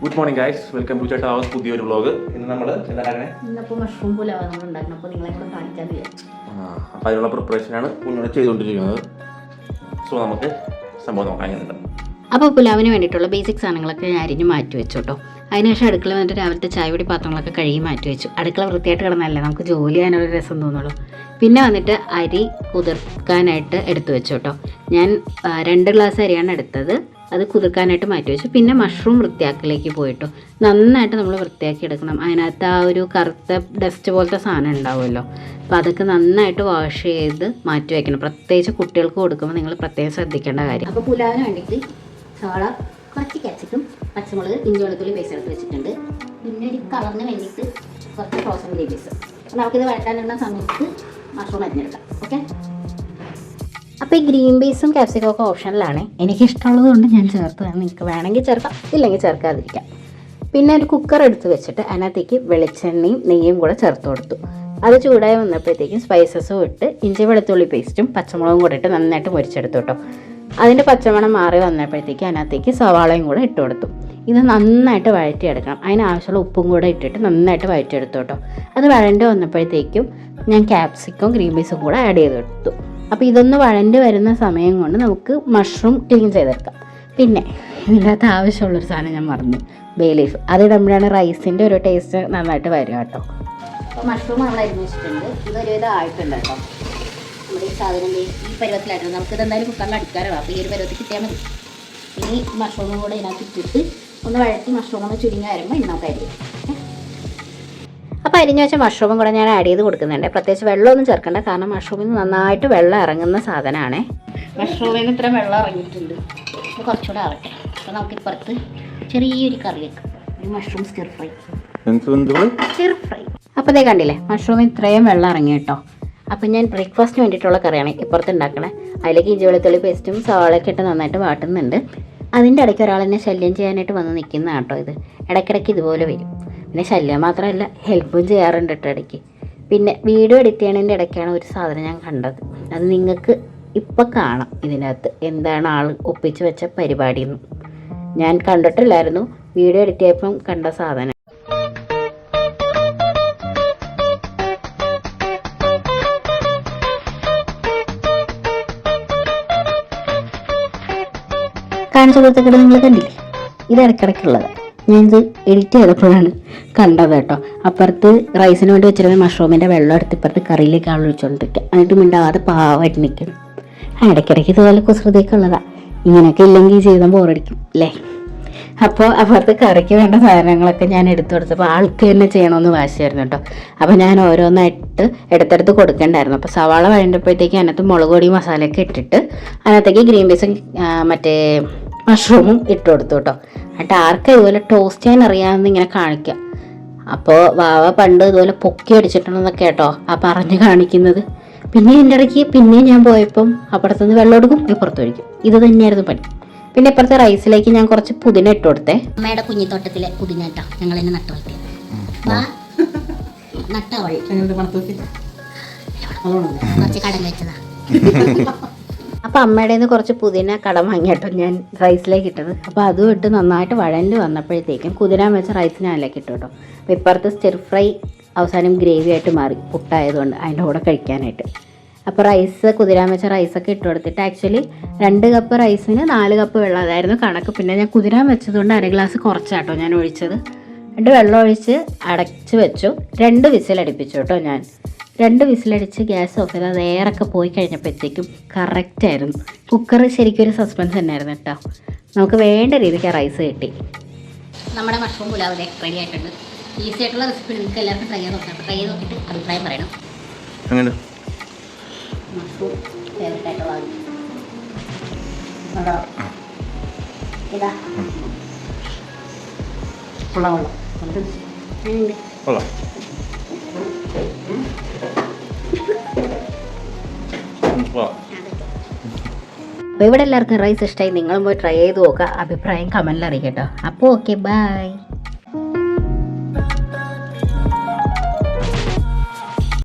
Good morning guys welcome to Chetta house പുതിയൊരു vlog ഇന്ന് നമ്മൾ ഇന്നിപ്പോൾ മഷ്റൂം പുലാവ് നമ്മൾ ഉണ്ടാക്കണം. അപ്പോൾ നിങ്ങളെ കൂടെ കാണിക്കാൻ അപ്പോൾ അതിനുള്ള പ്രിപ്പറേഷനാണ് കുഞ്ഞോട് ചെയ്തുകൊണ്ടിരിക്കുന്നത്. സോ നമുക്ക് സംഭവം നോക്കാൻ എങ്ങനെയുണ്ട് അപ്പോൾ പുലാവിന് വേണ്ടിയിട്ടുള്ള ബേസിക് സാധനങ്ങളൊക്കെ ഞാൻ അരിഞ്ഞ് മാറ്റി വെച്ചു കേട്ടോ അതിനുശേഷം അടുക്കള വന്നിട്ട് രാവിലത്തെ ചായ പൊടി പാത്രങ്ങളൊക്കെ കഴുകി മാറ്റി വെച്ചു. അടുക്കള വൃത്തിയായിട്ട് കിടന്നല്ലേ നമുക്ക് ജോലി ചെയ്യാനൊരു രസം തോന്നുള്ളൂ. പിന്നെ വന്നിട്ട് അരി കുതിർക്കാനായിട്ട് എടുത്തു വെച്ചു കേട്ടോ ഞാൻ രണ്ട് ഗ്ലാസ് അരിയാണ് എടുത്തത്. അത് കുതിർക്കാനായിട്ട് മാറ്റി വെച്ചു. പിന്നെ മഷ്റൂം വൃത്തിയാക്കലേക്ക് പോയിട്ടു. നന്നായിട്ട് നമ്മൾ വൃത്തിയാക്കി എടുക്കണം. അതിനകത്ത് ആ ഒരു കറുത്ത ഡസ്റ്റ് പോലത്തെ സാധനം ഉണ്ടാവുമല്ലോ. അപ്പോൾ അതൊക്കെ നന്നായിട്ട് വാഷ് ചെയ്ത് മാറ്റി വയ്ക്കണം പ്രത്യേകിച്ച് കുട്ടികൾക്ക് കൊടുക്കുമ്പോൾ നിങ്ങൾ പ്രത്യേകം ശ്രദ്ധിക്കേണ്ട കാര്യം. അപ്പോൾ പുലാവിന് വേണ്ടിയിട്ട് ചോള കുറച്ച് ക്യാപ്സിക്കും പച്ചമുളക് ഇഞ്ചി വെളുത്തുള്ളി പേസ്റ്റ് എടുത്ത് വെച്ചിട്ടുണ്ട്. പിന്നെ ഒരു കളറിന് വേണ്ടിയിട്ട് കുറച്ച് ഫ്രോസൺ ലേബീസ് അപ്പോൾ നമുക്കിത് വഴറ്റാനുള്ള സമയത്ത് മഷ്റൂം അരിഞ്ഞെടുക്കാം. ഓക്കെ അപ്പോൾ ഈ ഗ്രീൻ ബീസും ക്യാപ്സിക്കും ഒക്കെ ഓപ്ഷനിലാണ്. എനിക്ക് ഇഷ്ടമുള്ളത് കൊണ്ട് ഞാൻ ചേർത്തതാണ് നിങ്ങൾക്ക് വേണമെങ്കിൽ ചേർക്കാം ഇല്ലെങ്കിൽ ചേർക്കാതിരിക്കാം. പിന്നെ ഒരു കുക്കർ എടുത്ത് വെച്ചിട്ട് അതിനകത്തേക്ക് വെളിച്ചെണ്ണയും നെയ്യും കൂടെ ചേർത്ത് കൊടുത്തു. അത് ചൂടായി വന്നപ്പോഴത്തേക്കും സ്പൈസസും ഇട്ട് ഇഞ്ചി വെളുത്തുള്ളി പേസ്റ്റും പച്ചമുളകും കൂടെ ഇട്ട് നന്നായിട്ട് മുരിച്ചെടുത്തു കേട്ടോ. അതിന്റെ പച്ചമണം മാറി വന്നപ്പോഴത്തേക്ക് അതിനകത്തേക്ക് സവാളയും കൂടെ ഇട്ട് കൊടുത്തു. ഇത് നന്നായിട്ട് വഴറ്റിയെടുക്കണം. അതിനാവശ്യമുള്ള ഉപ്പും കൂടെ ഇട്ടിട്ട് നന്നായിട്ട് വഴറ്റിയെടുത്തു കേട്ടോ. അത് വഴണ്ട് വന്നപ്പോഴത്തേക്കും ഞാൻ ക്യാപ്സിക്കും ഗ്രീൻ പീസും കൂടെ ആഡ് ചെയ്ത് കൊടുത്തു അപ്പോൾ ഇതൊന്ന് വഴണ്ട് വരുന്ന സമയം കൊണ്ട് നമുക്ക് മഷ്റൂം ക്ലീൻ ചെയ്തെടുക്കാം. പിന്നെ ഇതിനകത്ത് ആവശ്യമുള്ളൊരു സാധനം ഞാൻ മറന്നു. ബേ ലീഫ് അത് അതിടുമ്പോഴാണ് റൈസിന്റെ ഒരു ടേസ്റ്റ് നന്നായിട്ട് വരിക കേട്ടോ. അപ്പോൾ മഷ്റൂം നമ്മൾ അരിഞ്ഞ് വെച്ചിട്ടുണ്ട്. ഇതൊരുവിധം ആയിട്ടുണ്ട് കേട്ടോ. നമ്മുടെ ഈ സാധനം ഈ പരുവത്തിലായിട്ടുണ്ട് നമുക്കിത് എന്തായാലും കുക്കറിൽ അടിക്കാറുള്ളൂ അപ്പോൾ ഈ ഒരു പരുവത്തിൽ കിട്ടിയാൽ മതി. ഇനി മഷ്റൂമും കൂടെ ഇതിനകത്ത് ഇട്ടിട്ട് ഒന്ന് വഴറ്റി മഷ്റൂം ഒന്ന് ചുരുങ്ങി വരുമ്പോൾ നമുക്ക് അരിയാം അപ്പോൾ അരിഞ്ഞു വെച്ച മഷ്റൂമും കൂടെ ഞാൻ ആഡ് ചെയ്ത് കൊടുക്കുന്നുണ്ട്. പ്രത്യേകിച്ച് വെള്ളമൊന്നും ചേർക്കണ്ട. കാരണം മഷ്റൂമിൽ നിന്ന് നന്നായിട്ട് വെള്ളം ഇറങ്ങുന്ന സാധനമാണ്. മഷ്റൂമിന് ഇത്ര വെള്ളം ഇറങ്ങിയിട്ടുണ്ട്. ഇത് കുറച്ചുകൂടെ ആവട്ടെ. അപ്പോൾ നമുക്ക് ഇപ്പുറത്ത് ചെറിയൊരു കറി വെക്കാം. ഒരു mushroom stir fry stir fry അപ്പോൾ ഇതേ കണ്ടില്ലേ? മഷ്റൂം ഇത്രയും വെള്ളം ഇറങ്ങി കേട്ടോ. അപ്പം ഞാൻ ബ്രേക്ക്ഫാസ്റ്റിന് വേണ്ടിയിട്ടുള്ള കറിയാണ് ഇപ്പുറത്ത് ഉണ്ടാക്കണേ. അതിലേക്ക് ഇഞ്ചി വെളുത്തുള്ളി പേസ്റ്റും സവാളയൊക്കെ ഇട്ട് നന്നായിട്ട് വാട്ടുന്നുണ്ട്. അതിന്റെ ഇടയ്ക്ക് ഒരാൾ എന്നെ ശല്യം ചെയ്യാനായിട്ട് വന്ന് നിൽക്കുന്ന കേട്ടോ ഇത്. ഇടയ്ക്കിടയ്ക്ക് ഇതുപോലെ വരും. പിന്നെ ശല്യം മാത്രമല്ല ഹെൽപ്പും ചെയ്യാറുണ്ട് കേട്ടോ ഇടയ്ക്ക്. പിന്നെ വീഡിയോ എഡിറ്റ് ചെയ്യണതിന്റെ ഇടയ്ക്കാണ് ഒരു സാധനം ഞാൻ കണ്ടത്. അത് നിങ്ങൾക്ക് ഇപ്പം കാണാം ഇതിനകത്ത് എന്താണ് ആൾ ഒപ്പിച്ച് വെച്ച പരിപാടി എന്ന് ഞാൻ കണ്ടിട്ടില്ലായിരുന്നു. വീഡിയോ എഡിറ്റ് ചെയ്യപ്പം കണ്ട സാധനം. കാണിച്ച കൊടുത്തിട്ട് നിങ്ങൾ കണ്ടില്ലേ? ഇത് ഇടയ്ക്കിടയ്ക്കുള്ളത്. ഇത് എഡിറ്റ് ചെയ്തപ്പോഴാണ് കണ്ടത് കേട്ടോ. അപ്പുറത്ത് റൈസിന് വേണ്ടി വെച്ചിരുന്ന മഷ്റൂമിന്റെ വെള്ളം എടുത്ത് ഇപ്പുറത്ത് കറിയിലേക്ക് ആൾ ഒഴിച്ചുകൊണ്ടിരിക്കുക എന്നിട്ട് മിണ്ടാതെ പാവായിട്ട് നിൽക്കണം ആ ഇടയ്ക്കിടയ്ക്ക് ഇതുപോലെ കുസൃതിയൊക്കെ ഉള്ളതാണ് ഇങ്ങനെയൊക്കെ ഇല്ലെങ്കിൽ ജീവിതം ബോറടിക്കും അല്ലേ? അപ്പോൾ അപ്പുറത്ത് കറിക്ക് വേണ്ട സാധനങ്ങളൊക്കെ ഞാൻ എടുത്തു കൊടുത്തപ്പോൾ ആൾക്ക് തന്നെ ചെയ്യണമെന്ന് വാശിയായിരുന്നു കേട്ടോ. അപ്പോൾ ഞാൻ ഓരോന്നായിട്ട് എടുത്തെടുത്ത് കൊടുക്കണ്ടായിരുന്നു. അപ്പോൾ സവാള വഴണ്ടപ്പോഴത്തേക്ക് അതിനകത്ത് മുളക് പൊടി മസാലയൊക്കെ ഇട്ടിട്ട് അതിനകത്തേക്ക് ഗ്രീൻ പീസും മറ്റേ മഷ്റൂമും ഇട്ട് കൊടുത്തു കേട്ടോ എന്നിട്ട് ആർക്കും ഇതുപോലെ ടോസ്റ്റ് ചെയ്യാൻ അറിയാമെന്ന് ഇങ്ങനെ കാണിക്കാം. അപ്പോൾ വാവ പണ്ട് ഇതുപോലെ പൊക്കി അടിച്ചിട്ടുണ്ടെന്നൊക്കെ കേട്ടോ ആ പറഞ്ഞ് കാണിക്കുന്നത്. പിന്നെ എന്റെ ഇടയ്ക്ക് പിന്നെയും ഞാൻ പോയപ്പം അപ്പുറത്തുനിന്ന് വെള്ളം എടുക്കും ഇപ്പുറത്ത് ഒഴിക്കും. ഇത് തന്നെയായിരുന്നു പണി. പിന്നെ ഇപ്പുറത്തെ റൈസിലേക്ക് ഞാൻ കുറച്ച് പുതിന ഇട്ട് കൊടുത്തേ. അമ്മയുടെ കുഞ്ഞിത്തോട്ടത്തിലെ പുതിന കേട്ടോ ഞങ്ങൾ എന്നെ നട്ടു വളർത്തിയത്. വഴി കുറച്ച് കടം വെച്ചതാ അപ്പൊ അമ്മയുടെ നിന്ന് കുറച്ച് പുതിന കടം വാങ്ങിയിട്ടോ ഞാൻ റൈസിലേക്ക് ഇട്ടത്. അപ്പോൾ അതും ഇട്ട് നന്നായിട്ട് വഴണ്ട് വന്നപ്പോഴത്തേക്കും കുതിരാൻ വെച്ച റൈസ് ഞാൻ അതിലേക്ക് ഇട്ടു കേട്ടോ. അപ്പോൾ ഇപ്പുറത്ത് സ്റ്റിർ ഫ്രൈ അവസാനം ഗ്രേവി ആയിട്ട് മാറി പുട്ടായതുകൊണ്ട് അതിന്റെ കൂടെ കഴിക്കാനായിട്ട്. അപ്പോൾ റൈസ് കുതിരാൻ വെച്ച റൈസൊക്കെ ഇട്ട് കൊടുത്തിട്ട് ആക്ച്വലി രണ്ട് കപ്പ് റൈസിന് നാല് കപ്പ് വെള്ളം. അതായിരുന്നു കണക്ക്. പിന്നെ ഞാൻ കുതിരാൻ വെച്ചതുകൊണ്ട് അര ഗ്ലാസ് കുറച്ചാട്ടോ ഞാൻ ഒഴിച്ചത്. രണ്ട് വെള്ളം ഒഴിച്ച് അടച്ച് വെച്ചു. രണ്ട് വിസിലടിപ്പിച്ചു കേട്ടോ ഞാൻ. രണ്ട് വിസിലടിച്ച് ഗ്യാസ് ഓഫ് ചെയ്ത് അത് എയറൊക്കെ പോയി കഴിഞ്ഞപ്പോഴത്തേക്കും കറക്റ്റായിരുന്നു കുക്കർ ശരിക്കും ഒരു സസ്പെൻസ് തന്നെയായിരുന്നു കേട്ടോ. നമുക്ക് വേണ്ട രീതിക്ക് ആ റൈസ് കിട്ടി. നമ്മുടെ മഷ്റൂം പുലാവ് റെഡി ആയിട്ടുണ്ട്. ഈസി ആയിട്ടുള്ള റെസിപ്പി നിങ്ങൾക്ക് എല്ലാവർക്കും ട്രൈ ചെയ്ത് നോക്കാം. ട്രൈ ചെയ്ത് നോക്കിയിട്ട് അഭിപ്രായം പറയണം. അങ്ങനെ മഷ്റൂം ഫേവറേറ്റ് ആയിട്ടുള്ള ഇതാ. കൊള്ളാം കൊള്ളാം? കൊള്ളാം. അപ്പോൾ ഇവിടെ എല്ലാവർക്കും റൈസ് ഇഷ്ടമായി നിങ്ങളും പോയി ട്രൈ ചെയ്ത് നോക്കുക അഭിപ്രായം കമന്റിൽ അറിയിക്കട്ടോ അപ്പോൾ ഓക്കെ ബൈ